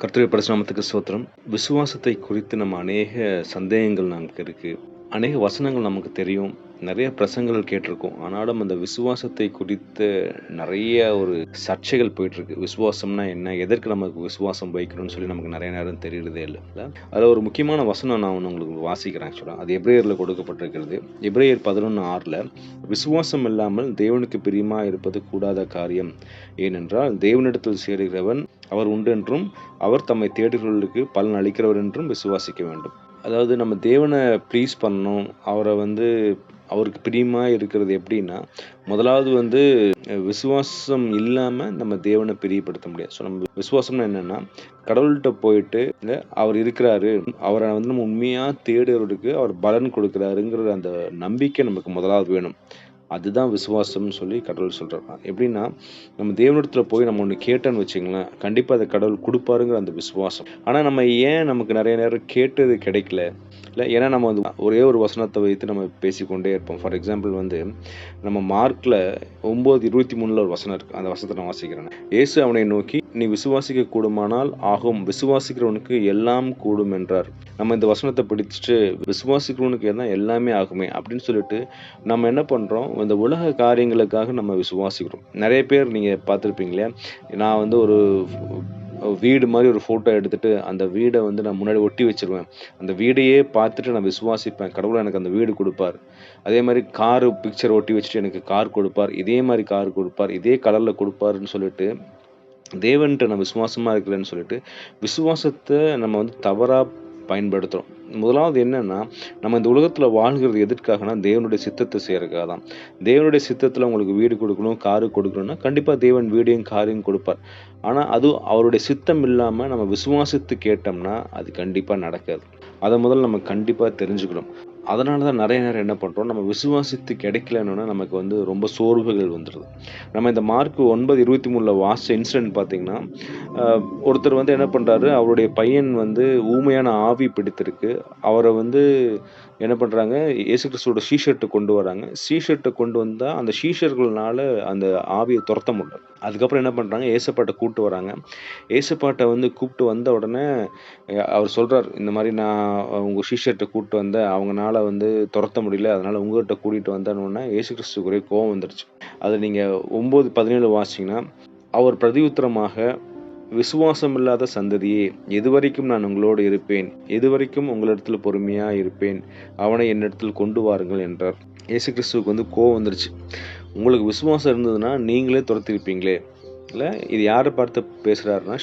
கர்த்தருடைய பரிசுநாமத்துக்கு சோத்திரம் விசுவாசத்தை குறித்து நம்ம அநேக சந்தேகங்கள் நமக்கு இருக்குது அநேக வசனங்கள் நமக்கு தெரியும். நிறைய பிரசங்கள் கேட்டிருக்கோம். ஆனாலும் அந்த விசுவாசத்தை குறித்த நிறைய ஒரு சர்ச்சைகள் போயிட்டுருக்கு. விசுவாசம்னா என்ன? எதற்கு நமக்கு விசுவாசம் வைக்கணும்னு சொல்லி நமக்கு நிறைய நேரம் தெரியுறதே இல்லை. அதில் ஒரு முக்கியமான வசனம் நான் ஒன்று உங்களுக்கு வாசிக்கிறேன் ஆக்சுவலாக அது எப்ரேயரில் கொடுக்கப்பட்டிருக்கிறது. எப்ரேயர் பதினொன்று ஆறில் விசுவாசம் இல்லாமல் தேவனுக்கு பிரியமாக இருப்பது கூடாத காரியம். ஏனென்றால் தேவனிடத்தில் சேருகிறவன் அவர் உண்டு என்றும் அவர் தம்மை தேடுகிறவர்களுக்கு பலன் அளிக்கிறவர் என்றும் விசுவாசிக்க வேண்டும். அதாவது நம்ம தேவனை ப்ளீஸ் பண்ணணும். அவரை வந்து அவருக்கு பிரியமாக இருக்கிறது எப்படின்னா முதலாவது வந்து விசுவாசம் இல்லாமல் நம்ம தேவனை பிரியப்படுத்த முடியாது. ஸோ நம்ம விசுவாசம்னா என்னென்னா கடவுள்கிட்ட போயிட்டு இல்லை அவர் இருக்கிறாரு அவரை வந்து நம்ம உண்மையாக தேடுறவருக்கு அவர் பலன் கொடுக்குறாருங்கிற அந்த நம்பிக்கை நமக்கு முதலாவது வேணும். அதுதான் விசுவாசம்னு சொல்லி கடவுள் சொல்கிறாங்க எப்படின்னா நம்ம தேவனிடத்தில் போய் நம்ம ஒன்று கேட்டோன்னு வச்சுங்களேன் கண்டிப்பாக அதை கடவுள் கொடுப்பாருங்கிற அந்த விசுவாசம். ஆனால் நம்ம ஏன் நமக்கு நிறைய நேரம் கேட்டது கிடைக்கல? இல்லை ஏன்னா நம்ம வந்து ஒரே ஒரு வசனத்தை வைத்து நம்ம பேசிக்கொண்டே இருப்போம். ஃபார் எக்ஸாம்பிள் வந்து நம்ம மார்க்கில் ஒம்பது இருபத்தி மூணில் ஒரு வசனம் இருக்குது அந்த வசனத்தை நான் வாசிக்கிறேன். இயேசு அவனை நோக்கி நீ விசுவாசிக்க கூடுமானால் ஆகும். விசுவாசிக்கிறவனுக்கு எல்லாம் கூடும் என்றார். நம்ம இந்த வசனத்தை பிடிச்சிட்டு விசுவாசிக்கிறவனுக்கு தான் எல்லாமே ஆகுமே அப்படின்னு சொல்லிட்டு நம்ம என்ன பண்ணுறோம் இந்த உலக காரியங்களுக்காக நம்ம விசுவாசிக்கிறோம். நிறைய பேர் நீங்கள் பார்த்துருப்பீங்களே நான் வந்து ஒரு வீடு மாதிரி ஒரு ஃபோட்டோ எடுத்துகிட்டு அந்த வீடை வந்து நான் முன்னாடி ஒட்டி வச்சிருவேன். அந்த வீடையே பார்த்துட்டு நான் விசுவாசிப்பேன். கடவுள் எனக்கு அந்த வீடு கொடுப்பார். அதே மாதிரி காரு பிக்சர் ஒட்டி வச்சுட்டு எனக்கு கார் கொடுப்பார். இதே மாதிரி கார் கொடுப்பார். இதே கலரில் கொடுப்பாருன்னு சொல்லிட்டு தேவன்கிட்ட நம்ம விசுவாசமாக இருக்கிறேன்னு சொல்லிட்டு விசுவாசத்தை நம்ம வந்து தவறாக பயன்படுத்துகிறோம் முதலாவது என்னன்னா நம்ம இந்த உலகத்தில் வாழ்கிறது எதற்காகனா தேவனுடைய சித்தத்தை செய்யறதுக்காக தான். தேவனுடைய சித்தத்தில் உங்களுக்கு வீடு கொடுக்கணும் காரு கொடுக்கணும்னா கண்டிப்பாக தேவன் வீடையும் காரையும் கொடுப்பார். ஆனால் அது அவருடைய சித்தம் இல்லாமல் நம்ம விசுவாசித்து கேட்டோம்னா அது கண்டிப்பாக நடக்காது. அதை முதல்ல நம்ம கண்டிப்பாக தெரிஞ்சுக்கணும். அதனால தான் நிறைய நேரம் என்ன பண்ணுறோம் நம்ம விசுவாசித்து கிடைக்கலன்னா நமக்கு வந்து ரொம்ப சோர்வுகள் வந்துடுது நம்ம இந்த மார்க் ஒன்பது இருபத்தி மூணில் வாசித்த இன்சிடென்ட் பார்த்தீங்கன்னா ஒருத்தர் வந்து என்ன பண்ணுறாரு அவருடைய பையன் வந்து ஊமையான ஆவி பிடித்திருக்கு. அவரை வந்து என்ன பண்ணுறாங்க ஏசு கிறிஸ்துவோட ஷீஷர்ட்டை கொண்டு வராங்க. ஷீஷர்ட்டை கொண்டு வந்தால் அந்த ஷீஷர்கள்னால அந்த ஆவியை துரத்த முடியல. அதுக்கப்புறம் என்ன பண்ணுறாங்க ஏசப்பாட்டை கூப்பிட்டு வராங்க. ஏசப்பாட்டை வந்து கூப்பிட்டு வந்த உடனே அவர் சொல்கிறார் இந்த மாதிரி நான் உங்கள் ஷீஷர்ட்டை கூப்பிட்டு வந்தேன். அவங்கனால வந்து துரத்த முடியல. அதனால் உங்கள்கிட்ட கூட்டிகிட்டு வந்தேன்னு ஏசு கிறிஸ்துக்குரிய ஒரே கோவம் வந்துருச்சு. அதை நீங்கள் ஒம்பது பதினேழு வாசிங்கன்னா அவர் பிரதியுத்தரமாக விசுவாசம் இல்லாத சந்ததியே எதுவரைக்கும் நான் உங்களோடு இருப்பேன்? எதுவரைக்கும் உங்களிடத்தில் பொறுமையா இருப்பேன்? அவனை என்னிடத்தில் கொண்டு வாருங்கள் என்றார். இயேசு கிறிஸ்துவுக்கு வந்து கோவம் வந்துருச்சு. உங்களுக்கு விசுவாசம் இருந்ததுன்னா நீங்களே துரத்திருப்பீங்களே? இல்லை இது யாரை பார்த்து பேசுகிறாருன்னா